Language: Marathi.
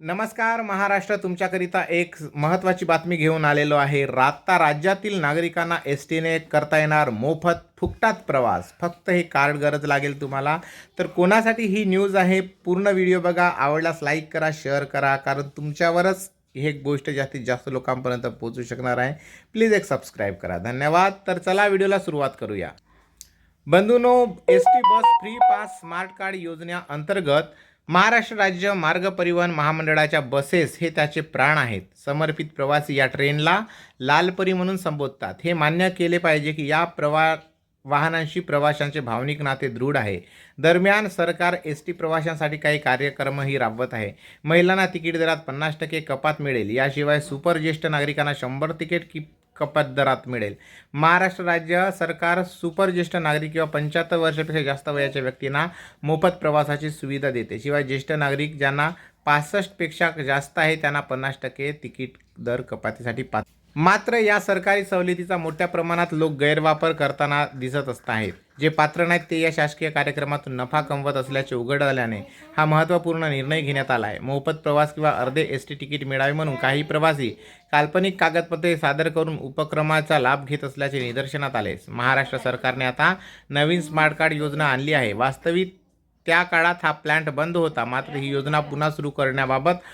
नमस्कार महाराष्ट्र तुमच्याकरिता एक महत्त्वाची बातमी घेऊन आलेलो आहे. आता राज्यातील नागरिकांना एस टीने करता येणार मोफत फुकटात प्रवास. फक्त हे कार्ड गरज लागेल तुम्हाला. तर कोणासाठी ही न्यूज आहे पूर्ण व्हिडिओ बघा. आवडल्यास लाईक करा शेअर करा कारण तुमच्यावरच हे गोष्ट जास्तीत जास्त लोकांपर्यंत पोहोचू शकणार आहे. प्लीज एक सबस्क्राईब करा. धन्यवाद. तर चला व्हिडिओला सुरुवात करूया. बंधूनो S T bus free pass smart card योजनेअंतर्गत महाराष्ट्र राज्य मार्ग परिवहन महामंडळाच्या बसेस हे त्याचे प्राण आहेत. समर्पित प्रवासी या ट्रेनला लालपरी म्हणून संबोधतात. हे मान्य केले पाहिजे की या प्रवा वाहनांशी प्रवाशांचे भावनिक नाते दृढ आहे. दरम्यान सरकार एस टी प्रवाशांसाठी काही कार्यक्रमही राबवत आहे. महिलांना तिकीट दरात पन्नास टक्के कपात मिळेल. याशिवाय सुपर ज्येष्ठ नागरिकांना शंभर तिकीट कि कपात दरात मिळेल. महाराष्ट्र राज्य सरकार सुपर ज्येष्ठ नागरिक किंवा पंच्याहत्तर वर्षापेक्षा जास्त वयाच्या व्यक्तींना मोफत प्रवासाची सुविधा देते. शिवाय ज्येष्ठ नागरिक ज्यांना पासष्टपेक्षा जास्त आहे त्यांना पन्नास टक्के तिकीट दर कपातीसाठी पात्र मात्र या सरकारी सवलतीचा मोठ्या प्रमाणात लोक गैरवापर करताना दिसत असत आहेत जे पात्र नाहीत ते या शासकीय कार्यक्रमातून नफा कमवत असल्याचे उघड झाल्याने हा महत्त्वपूर्ण निर्णय घेण्यात आला आहे मोफत प्रवास किंवा अर्धे एस टी तिकीट मिळावे म्हणून काही प्रवासी काल्पनिक कागदपत्रे सादर करून उपक्रमाचा लाभ घेत असल्याचे निदर्शनात आले. महाराष्ट्र सरकारने आता नवीन स्मार्ट कार्ड योजना आणली आहे. वास्तविक त्या काळात हा प्लांट बंद होता. मात्र ही योजना पुन्हा सुरू करण्याबाबत